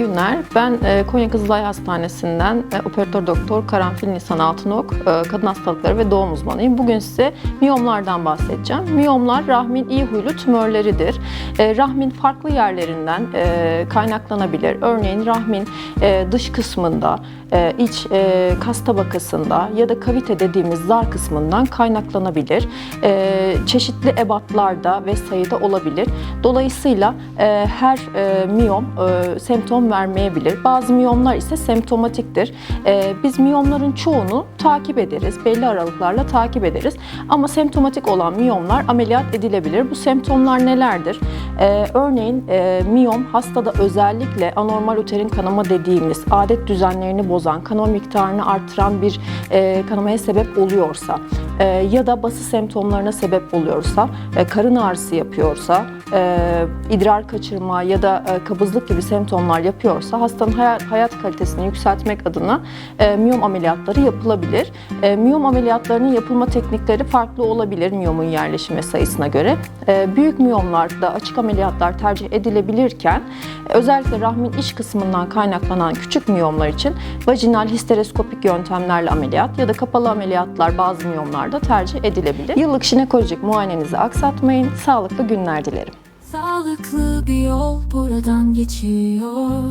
günler. Ben e, Konya Kızılay Hastanesi'nden e, operatör doktor Karanfil Nisan Altınok, e, kadın hastalıkları ve doğum uzmanıyım. Bugün size miyomlardan bahsedeceğim. Miyomlar rahmin iyi huylu tümörleridir. Rahmin farklı yerlerinden kaynaklanabilir. Örneğin rahmin dış kısmında, iç kas tabakasında ya da kavite dediğimiz zar kısmından kaynaklanabilir. Çeşitli ebatlarda ve sayıda olabilir. Dolayısıyla her miyom e, vermeyebilir. Bazı miyomlar ise semptomatiktir. E, biz miyomların çoğunu takip ederiz. Belli aralıklarla takip ederiz. Ama semptomatik olan miyomlar ameliyat edilebilir. Bu semptomlar nelerdir? E, örneğin e, miyom hastada özellikle anormal uterin kanama dediğimiz adet düzenlerini bozan, kanama miktarını artıran bir e, kanamaya sebep oluyorsa e, ya da bası semptomlarına sebep oluyorsa, e, karın ağrısı yapıyorsa, e, idrar kaçırma ya da e, kabızlık gibi semptomlar yapıyorsa hastanın hayat, hayat kalitesini yükseltmek adına e, miyom ameliyatları yapılabilir. E, miyom ameliyatlarının yapılma teknikleri farklı olabilir miyomun yerleşimi sayısına göre. E, büyük miyomlarda açık ameliyatlar tercih edilebilirken özellikle rahmin iç kısmından kaynaklanan küçük miyomlar için vajinal histereskopik yöntemlerle ameliyat ya da kapalı ameliyatlar bazı miyomlarda tercih edilebilir. Yıllık jinekolojik muayenenizi aksatmayın. Sağlıklı günler dilerim. Sağlıklı bir yol buradan geçiyor